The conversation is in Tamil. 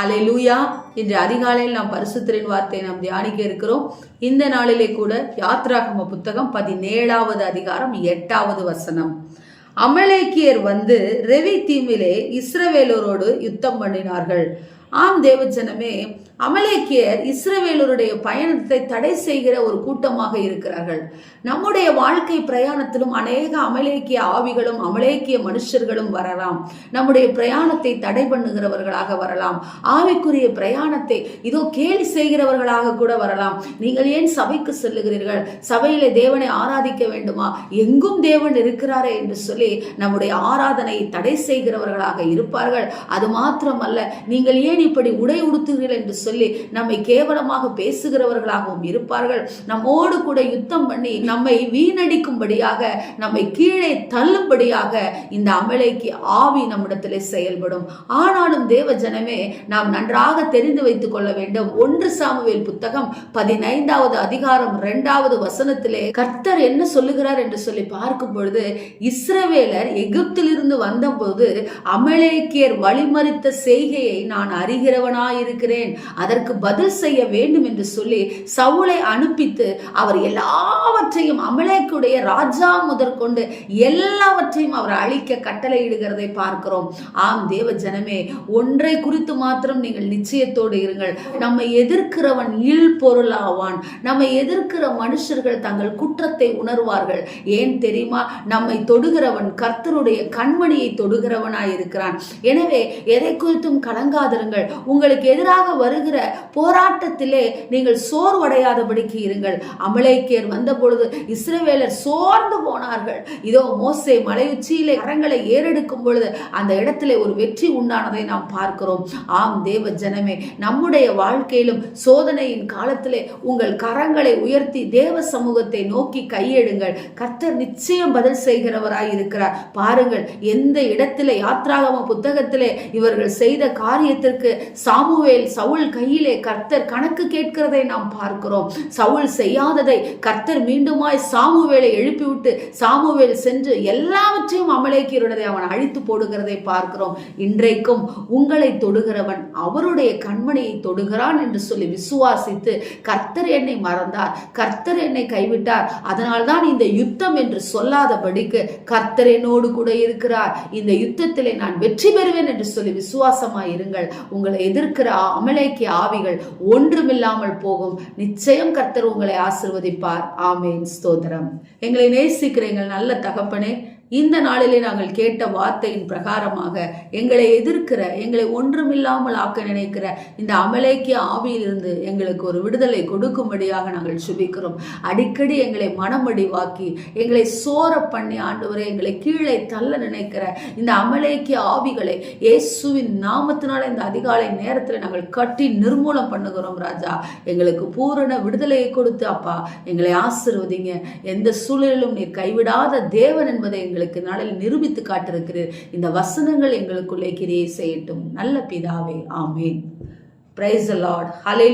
அலை லூயா இன்று அதிகாலையில் நாம் பரிசுத்தரின் வார்த்தையை நாம் தியானிக்க இருக்கிறோம். இந்த நாளிலே கூட யாத்ராகம புத்தகம் பதினேழாவது அதிகாரம் எட்டாவது வசனம். அமலேக்கியர் வந்து ரெவி தீமிலே இஸ்ரவேலோரோடு யுத்தம் பண்ணினார்கள். ஆம் தேவஜனமே அமலேக்கியர் இஸ்ரவேலருடைய பயணத்தை தடை செய்கிற ஒரு கூட்டமாக இருக்கிறார்கள். நம்முடைய வாழ்க்கை பிரயாணத்திலும் அநேக அமலேக்கிய ஆவிகளும் அமலேக்கிய மனுஷர்களும் வரலாம். நம்முடைய பிரயாணத்தை தடை பண்ணுகிறவர்களாக வரலாம். ஆவிக்குரிய பிரயாணத்தை இதோ கேலி செய்கிறவர்களாக கூட வரலாம். நீங்கள் ஏன் சபைக்கு செல்லுகிறீர்கள்? சபையில தேவனை ஆராதிக்க வேண்டுமா? எங்கும் தேவன் இருக்கிறாரே என்று சொல்லி நம்முடைய ஆராதனையை தடை செய்கிறவர்களாக இருப்பார்கள். அது மாத்திரமல்ல நீங்கள் ஏன் இப்படி உடை உடுத்துகிறீர்கள் என்று சொல்லி நம்மை கேவலமாக பேசுகிறவர்களாகவும் இருப்பார்கள். நம்மோடு கூட யுத்தம் பண்ணி நம்மை வீணடிக்கும்படியாக நம்மை கீழே தள்ளும்படியாக இந்த அமலைக்கு ஆவி நம்மிடத்தில் செயல்படும். ஆனாலும் தேவ ஜனமே நாம் நன்றாக தெரிந்து வைத்துக் கொள்ள வேண்டும். ஒன்று சாமுவேல் புத்தகம் பதினைந்தாவது அதிகாரம் இரண்டாவது வசனத்திலே கர்த்தர் என்ன சொல்லுகிறார் என்று சொல்லி பார்க்கும் பொழுது இஸ்ரவேலர் எகிப்திலிருந்து வந்தபோது அமலேக்கியர் வழிமறித்த செய்கையை நான் அறிகிறவனாயிருக்கிறேன். அதற்கு பதில் செய்ய வேண்டும் என்று சொல்லி சவுளை அனுப்பித்து அவர் எல்லாவற்றையும் அமலேக்குடைய ராஜா முதற்கொண்டு எல்லாவற்றையும் அவர் அழிக்க கட்டளையிடுகிறதை பார்க்கிறோம். ஆம் தேவ ஜனமே ஒன்றை குறித்து மாத்திரம் நீங்கள் நிச்சயத்தோடு இருங்கள். நம்மை எதிர்க்கிறவன் இல் பொருளாவான் நம்மை எதிர்க்கிற மனுஷர்கள் தங்கள் குற்றத்தை உணர்வார்கள். ஏன் தெரியுமா? நம்மை தொடுகிறவன் கர்த்தருடைய கண்மணியை தொடுகிறவனாய் இருக்கிறான் எனவே எதை குறித்தும் கலங்காதிருங்கள். உங்களுக்கு எதிராக வருகிற போராட்டத்திலே நீங்கள் சோர்வடையாதபடிக்கு இருங்கள். அமலேக்கியர் வந்த பொழுது இஸ்ரவேலர் சோர்ந்து போனார்கள். இதோ மோசை மலை உச்சியிலே கரங்களை ஏறெடுக்கும் பொழுது அந்த இடத்திலே ஒரு வெற்றி உண்டானதை நாம் பார்க்கிறோம். ஆம் தேவ ஜனமே நம்முடைய வாழ்க்கையிலும் சோதனையின் காலத்திலே உங்கள் கரங்களை உயர்த்தி தேவ சமூகத்தை நோக்கி கையெடுங்கள். கர்த்தர் நிச்சயம் பதில் செய்கிறவராய் இருக்கிறார். பாருங்கள் எந்த இடத்திலே யாத்ராகம புத்தகத்திலே இவர்கள் செய்த காரியத்திற்கு சாமுவேல் சவுல் கையிலே கர்த்தர் கணக்கு கேட்கிறதை நாம் பார்க்கிறோம். சவுல் செய்யாததை கர்த்தர் மீண்டுமாய் சாமுவேலை எழுப்பிவிட்டு சாமுவேல் சென்று எல்லாவற்றையும் அமலேக்கியருடைய அவன் அழித்து போடுகிறதை பார்க்கிறோம். இன்றைக்கும் உங்களை தொடுகிறவன் அவருடைய கண்மணியை தொடுகிறான் என்று சொல்லி விசுவாசித்து கர்த்தர் என்னை மறந்தார் கர்த்தர் என்னை கைவிட்டார். அதனால்தான் இந்த யுத்தம் என்று சொல்லாதபடிக்கு கர்த்தர் என்னோடு கூட இருக்கிறார். இந்த யுத்தத்திலே நான் வெற்றி பெறுவேன் என்று சொல்லி விசுவாசமாயிருங்கள். இருங்கள் உங்களை எதிர்க்கிற அமலேக்கிய ஆவிகள் ஒன்றுமில்லாமல் போகும். நிச்சயம் கர்த்தர் உங்களை ஆசிர்வதிப்பார். ஆமேன். ஸ்தோத்திரம். எங்களை நேசிக்கிற எங்கள் நல்ல தகப்பனே இந்த நாளிலே நாங்கள் கேட்ட வார்த்தையின் பிரகாரமாக எங்களை எதிர்க்கிற எங்களை ஒன்றுமில்லாமல் ஆக்க நினைக்கிற இந்த அமலேக்கிய ஆவியிலிருந்து எங்களுக்கு ஒரு விடுதலை கொடுக்கும்படியாக நாங்கள் சுபிக்கிறோம். அடிக்கடி எங்களை மனமடிவாக்கி எங்களை சோர பண்ணி ஆண்டவரை எங்களை கீழே தள்ள நினைக்கிற இந்த அமலேக்கிய ஆவிகளை இயேசுவின் நாமத்தினால இந்த அதிகாலை நேரத்தில் நாங்கள் கட்டி நிர்மூலம் பண்ணுகிறோம் ராஜா. எங்களுக்கு பூரண விடுதலையை கொடுத்து அப்பா எங்களை ஆசிர்வதிங்க. எந்த சூழலிலும் நீர் கைவிடாத தேவன் என்பதை எங்களுக்கு எங்களுக்கு நாளில் நிரூபித்து காட்டிருக்கிறீர் இந்த வசனங்கள் எங்களுக்குள்ளே கிரியை செய்யட்டும். நல்ல பிதாவே ஆமேன். பிரைஸ் லார்ட் ஹலே